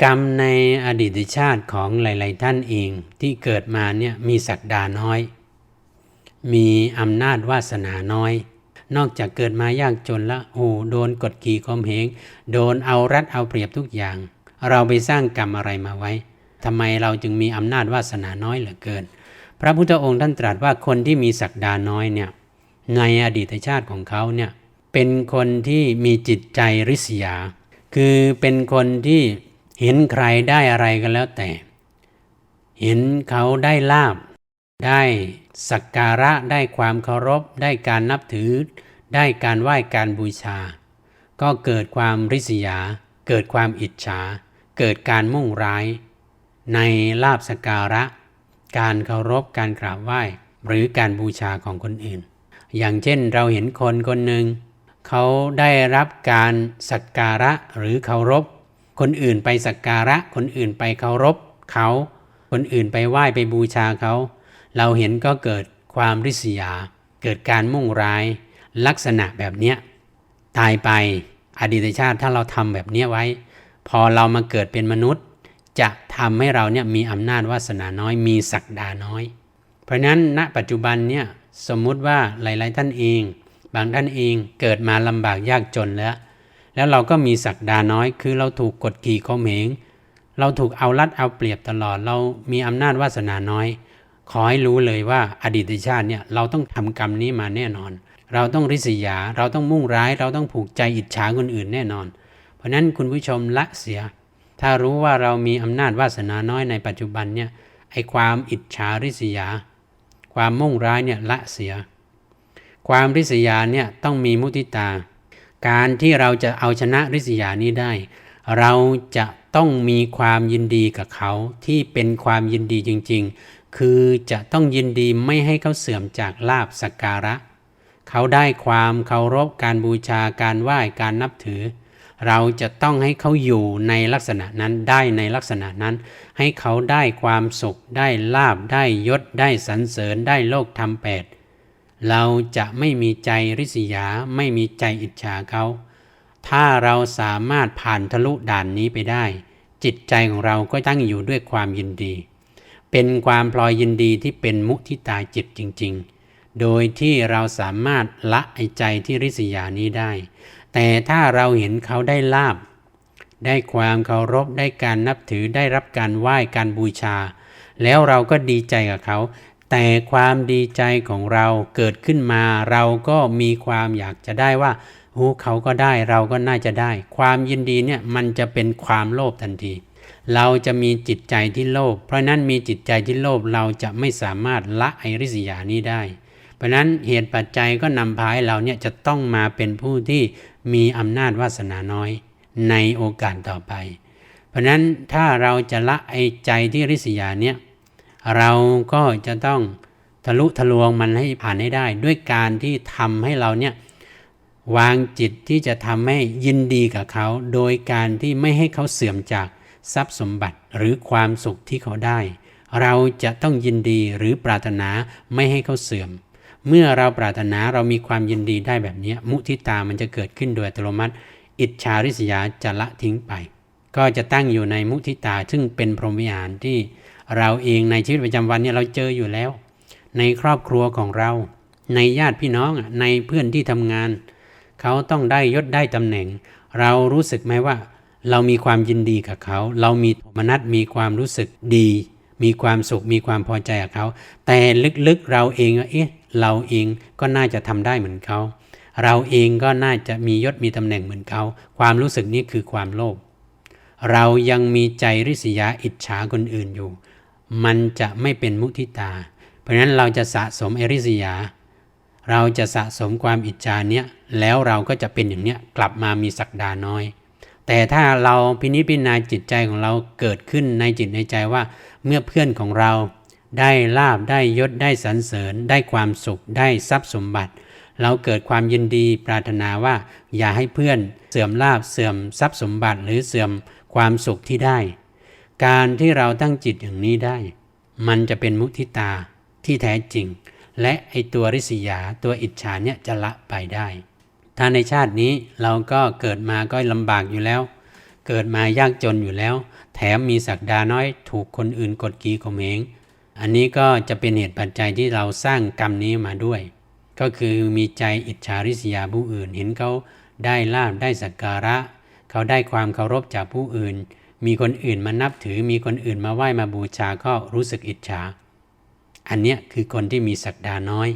กรรมในอดีตชาติของหลาย ๆ ท่านเองที่เกิดมาเนี่ยมีศักดาน้อย มีอำนาจวาสนาน้อย นอกจากเกิดมายากจนละโอ้โดนกดขี่ข่มเหงโดนเอารัดเอาเปรียบทุกอย่าง เราไปสร้างกรรมอะไรมาไว้ทำไมเราจึงมีอำนาจวาสนาน้อยเหลือเกิน พระพุทธองค์ท่านตรัสว่าคนที่มีศักดาน้อยเนี่ยในอดีตชาติของเขาเนี่ยเป็นคนที่มีจิตใจริษยา คือเป็นคนที่ เห็นใครได้อะไรก็แล้วแต่ เห็นเขาได้ลาบ ได้สักการะได้ความเคารพ ได้การนับถือ ได้การไหว้การบูชา ก็เกิดความริษยา เกิดความอิจฉา เกิดการมุ่งร้าย ในลาบสักการะ การเคารพการกราบไหว้ หรือการบูชาของคนอื่น อย่างเช่นเราเห็นคนคนหนึ่งเขาได้รับการสักการะหรือเคารพ คนอื่นไปสักการะ คนอื่นไปเคารพเขา คนอื่นไปไหว้ไปบูชาเขา เราเห็นก็เกิดความริษยา เกิดการมุ่งร้าย ลักษณะแบบเนี้ยตายไปอดีตชาติถ้าเราทำแบบเนี้ยไว้ พอเรามาเกิดเป็นมนุษย์ จะทำให้เราเนี่ยมีอำนาจวาสนาน้อยมีศักดาน้อย เพราะฉะนั้นณปัจจุบันเนี่ยสมมุติว่าหลาย ๆ ท่านเอง บางท่านเองเกิดมาลำบากยากจนแล้ว แล้วเราก็มีศักดาน้อย คือเราถูกกดขี่ข่มเหง เราถูกเอารัดเอาเปรียบตลอด เรามีอำนาจวาสนาน้อย ขอให้รู้เลยว่าอดีตชาติเนี่ยเราต้องทำกรรมนี้มาแน่นอน เราต้องริษยา เราต้องมุ่งร้าย เราต้องผูกใจอิจฉาคนอื่นแน่นอน เพราะนั้นคุณผู้ชมละเสีย ถ้ารู้ว่าเรามีอำนาจวาสนาน้อยในปัจจุบันเนี่ย ไอความอิจฉาริษยา ความมุ่งร้ายเนี่ยละเสีย ความริษยาเนี่ยต้องมีมุติตา การที่เราจะเอาชนะริษยานี้ได้ เราจะต้องมีความยินดีกับเขาที่เป็นความยินดีจริง ๆ คือจะต้องยินดีไม่ให้เขาเสื่อมจากลาบสักการะ เขาได้ความเคารพการบูชาการไหว้การนับถือ เราจะต้องให้เขาอยู่ในลักษณะนั้นได้ในลักษณะนั้น ให้เขาได้ความสุข ได้ลาบได้ยศ ได้สรรเสริญได้โลกธรรมแปด เราจะไม่มีใจริษยาไม่มีใจอิจฉาเขา ถ้าเราสามารถผ่านทะลุด่านนี้ไปได้ จิตใจของเราก็ตั้งอยู่ด้วยความยินดี เป็นความพลอยยินดีที่เป็นมุทิตาจิตจริง ๆ โดยที่เราสามารถละไอใจที่ริษยานี้ได้ แต่ถ้าเราเห็นเขาได้ลาบ ได้ความเคารพได้การนับถือได้รับการไหว้การบูชา แล้วเราก็ดีใจกับเขา แต่ความดีใจของเราเกิดขึ้นมาเราก็มีความอยากจะได้ว่าโอ้เขาก็ได้เราก็น่าจะได้ ความยินดีเนี่ยมันจะเป็นความโลภทันที เราจะมีจิตใจที่โลภเพราะนั้นมีจิตใจที่โลภเราจะไม่สามารถละไอริษยานี้ได้ เพราะนั้นเหตุปัจจัยก็นำพาให้เราเนี่ยจะต้องมาเป็นผู้ที่มีอำนาจวาสนาน้อย ในโอกาสต่อไป เพราะนั้นถ้าเราจะละไอใจที่ริษยาเนี่ย เราก็จะต้องทะลุทะลวงมันให้ผ่านให้ได้ ด้วยการที่ทำให้เราเนี่ยวางจิตที่จะทำให้ยินดีกับเขา โดยการที่ไม่ให้เขาเสื่อมจากทรัพย์สมบัติหรือความสุขที่เขาได้ เราจะต้องยินดีหรือปรารถนาไม่ให้เขาเสื่อม เมื่อเราปรารถนาเรามีความยินดีได้แบบนี้มุทิตามันจะเกิดขึ้นโดยอัตโนมัติ อิจฉาริษยาจะละทิ้งไป ก็จะตั้งอยู่ในมุทิตาซึ่งเป็นพรหมวิหารที่ เราเองในชีวิตประจำวันเนี่ยเราเจออยู่แล้ว ในครอบครัวของเรา ในญาติพี่น้องในเพื่อนที่ทำงาน เขาต้องได้ยศได้ตำแหน่ง เรารู้สึกไหมว่า เรามีความยินดีกับเขา เรามีมนัสมีความรู้สึกดี มีความสุขมีความพอใจกับเขา แต่ลึกๆเราเองเอ๊ะเราเองก็น่าจะทำได้เหมือนเขาเราเองก็น่าจะมียศมีตำแหน่งเหมือนเขา ความรู้สึกนี้คือความโลภ เรายังมีใจริษยาอิจฉาคนอื่นอยู่ มันจะไม่เป็นมุทิตา เพราะฉะนั้นเราจะสะสมอริษยา เราจะสะสมความอิจฉาเนี้ยแล้วเราก็จะเป็นอย่างเนี้ยกลับมามีศักดาน้อย แต่ถ้าเราพินิจพิจารณาจิตใจของเราเกิดขึ้นในจิตในใจว่า เมื่อเพื่อนของเราได้ลาบได้ยศได้สรรเสริญ ได้ความสุขได้ทรัพย์สมบัติ เราเกิดความยินดีปรารถนาว่า อย่าให้เพื่อนเสื่อมลาบเสื่อมทรัพย์สมบัติหรือเสื่อมความสุขที่ได้ การที่เราตั้งจิตอย่างนี้ได้ มันจะเป็นมุทิตาที่แท้จริง และไอตัวริษยาตัวอิจฉาเนี่ยจะละไปได้ ถ้าในชาตินี้เราก็เกิดมาก็ลำบากอยู่แล้ว เกิดมายากจนอยู่แล้ว แถมมีศักดาน้อยถูกคนอื่นกดขี่ข่มเหงอันนี้ก็จะเป็นเหตุปัจจัยที่เราสร้างกรรมนี้มาด้วย ก็คือมีใจอิจฉาริษยาผู้อื่น เห็นเขาได้ลาบได้สักการะ เขาได้ความเคารพจากผู้อื่น มีคนอื่นมานับถือ มีคนอื่นมาไหว้มาบูชาก็รู้สึกอิจฉา อันเนี้ยคือคนที่มีศักดาน้อย